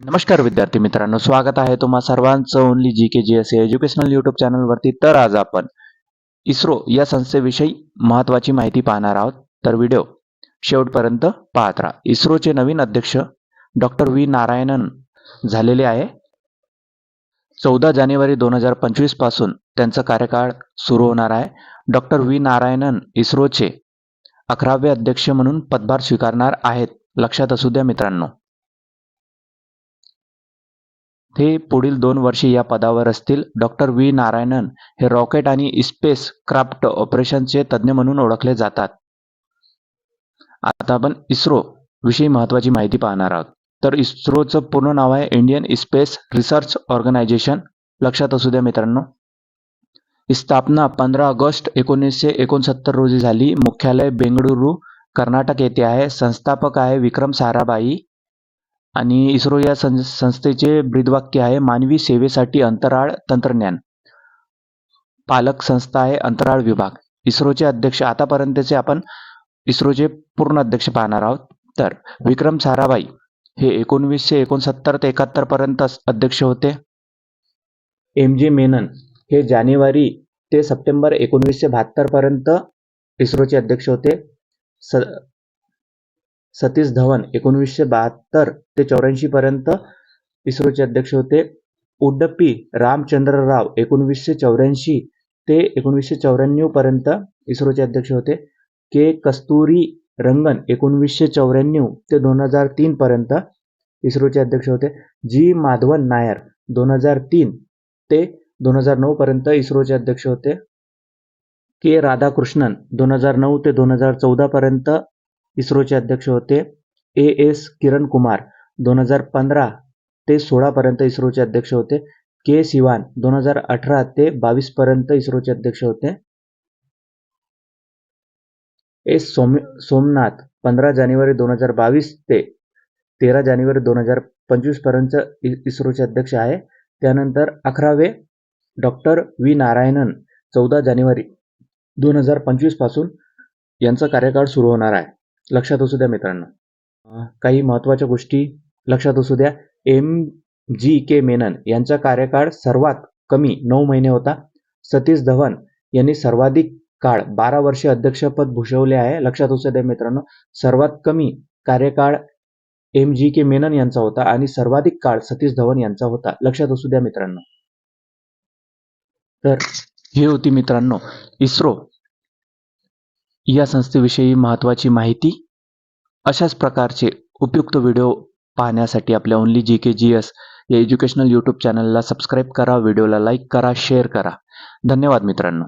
नमस्कार विद्यार्थी मित्रांनो स्वागत आहे तुम्हा सर्वांचं only G K G S educational YouTube चॅनलवरती तर आज आपण इस्रो या संस्थेविषयी महत्त्वाची माहिती पाहणार आहोत. तर व्हिडिओ शेवटपर्यंत पाहत राहा. इस्रोचे नवीन अध्यक्ष डॉक्टर व्ही नारायणन झालेले आहे. चौदा जानेवारी दोन हजार पंचवीसपासून त्यांचा कार्यकाळ सुरू होणार आहे. डॉक्टर व्ही नारायणन इस्रोचे अकरावे अध्यक्ष म्हणून पदभार स्वीकारणार आहेत. लक्षात असू द्या मित्रांनो. हे पुढील दोन वर्षे या पदावर असतील. Doctor V. नारायणन हे रॉकेट आणि स्पेस क्राफ्ट ऑपरेशनचे तज्ज्ञ म्हणून ओळखले जातात. आता आपण इस्रो विषयी महत्वाची माहिती पाहणार आहोत. तर इस्रोचं पूर्ण नाव आहे इंडियन स्पेस रिसर्च ऑर्गनायझेशन. लक्षात असू द्या मित्रांनो. स्थापना पंधरा ऑगस्ट एकोणीसशे एकोणसत्तर रोजी झाली. मुख्यालय बेंगळुरू कर्नाटक येथे आहे. संस्थापक आहे विक्रम साराभाई. आणि इस्रो या सं संस्थेचे ब्रीदवाक्य आहे मानवी सेवेसाठी अंतराळ तंत्रज्ञान. पालक संस्था आहे अंतराळ विभाग. इस्रोचे अध्यक्ष आतापर्यंतचे आपण इस्रोचे पूर्ण अध्यक्ष पाहणार आहोत. तर विक्रम साराभाई हे एकोणवीसशे एकोणसत्तर ते एकाहत्तर पर्यंत अध्यक्ष होते. एम जे मेनन हे जानेवारी ते सप्टेंबर एकोणवीसशे बहात्तर पर्यंत इस्रोचे अध्यक्ष होते. स सतीश धवन एकोणवीसशे बहात्तर ते चौऱ्याऐंशी पर्यंत इस्रोचे अध्यक्ष होते. उड्डप्पी रामचंद्र राव एकोणवीसशे चौऱ्याऐंशी ते एकोणीसशे चौऱ्याण्णव पर्यंत इस्रोचे अध्यक्ष होते. के. कस्तुरी रंगन एकोणवीसशे चौऱ्याण्णव ते दोन हजार तीन पर्यंत इस्रोचे अध्यक्ष होते. जी. माधवन नायर दोन हजार तीन ते दोन हजार नऊ पर्यंत इस्रोचे अध्यक्ष होते. के. राधाकृष्णन दोन हजार नऊ ते दोन हजार चौदा पर्यंत इस्रोचे अध्यक्ष होते. ए. एस. किरण कुमार दोन हजार पंधरा ते सोळापर्यंत इस्रोचे अध्यक्ष होते. के. सिवान दोन हजार अठरा ते बावीसपर्यंत इस्रोचे अध्यक्ष होते. एस सोम सोमनाथ पंधरा जानेवारी दोन हजार बावीस ते तेरा जानेवारी दोन हजार पंचवीसपर्यंत इस्रोचे अध्यक्ष आहे. त्यानंतर अकरावे डॉक्टर व्ही. नारायणन चौदा जानेवारी दोन हजार पंचवीसपासून यांचा कार्यकाळ सुरू होणार आहे. लक्षात असू द्या मित्रांनो. काही महत्त्वाच्या गोष्टी लक्षात असू द्या. एम जी के मेनन यांचा कार्यकाळ सर्वात कमी नऊ महिने होता. सतीश धवन यांनी सर्वाधिक काळ बारा वर्षे अध्यक्षपद भूषवले आहे. लक्षात असू द्या मित्रांनो. सर्वात कमी कार्यकाळ एम जी के मेनन यांचा होता आणि सर्वाधिक काळ सतीश धवन यांचा होता. लक्षात असू द्या मित्रांनो. तर ही होती मित्रांनो इस्रो या संस्थेविषयी महत्त्वाची माहिती अशाच प्रकारचे उपयुक्त व्हिडिओ पाहण्यासाठी आपल्या only G K G S या एज्युकेशनल यूट्यूब चॅनलला सबस्क्राईब करा व्हिडिओला लाईक करा शेअर करा. धन्यवाद मित्रांनो.